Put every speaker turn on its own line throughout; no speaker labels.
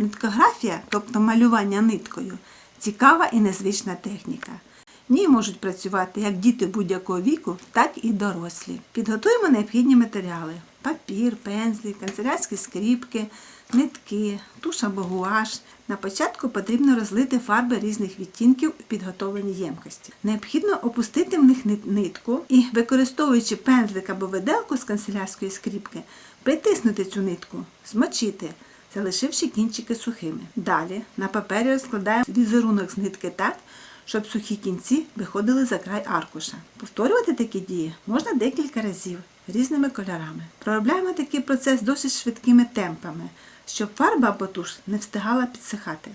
Ниткографія, тобто малювання ниткою, цікава і незвична техніка. В ній можуть працювати як діти будь-якого віку, так і дорослі. Підготуємо необхідні матеріали: папір, пензлі, канцелярські скріпки, нитки, туш або гуаш. На початку потрібно розлити фарби різних відтінків у підготовлені ємкості. Необхідно опустити в них нитку і, використовуючи пензлик або виделку з канцелярської скріпки, притиснути цю нитку, змочити, залишивши кінчики сухими. Далі на папері розкладаємо візерунок з нитки так, щоб сухі кінці виходили за край аркуша. Повторювати такі дії можна декілька разів різними кольорами. Проробляємо такий процес досить швидкими темпами, щоб фарба або туш не встигала підсихати.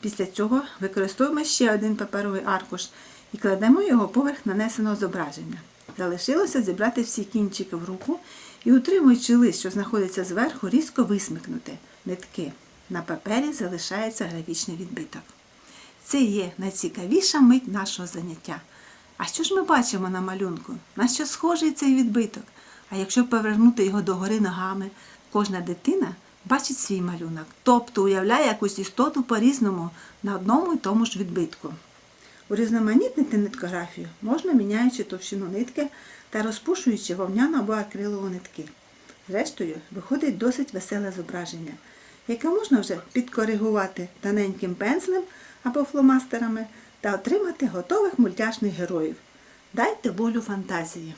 Після цього використовуємо ще один паперовий аркуш і кладемо його поверх нанесеного зображення. Залишилося зібрати всі кінчики в руку і, утримуючи лист, що знаходиться зверху, різко висмикнути нитки. На папері залишається графічний відбиток. Це є найцікавіша мить нашого заняття. А що ж ми бачимо на малюнку? На що схожий цей відбиток? А якщо повернути його догори ногами, кожна дитина бачить свій малюнок, тобто уявляє якусь істоту по-різному на одному і тому ж відбитку. Урізноманітнити ниткографію можна міняючи товщину нитки та розпушуючи вовняну або акрилову нитки. Зрештою, виходить досить веселе зображення, яке можна вже підкоригувати тоненьким пензлем або фломастерами та отримати готових мультяшних героїв. Дайте волю фантазії.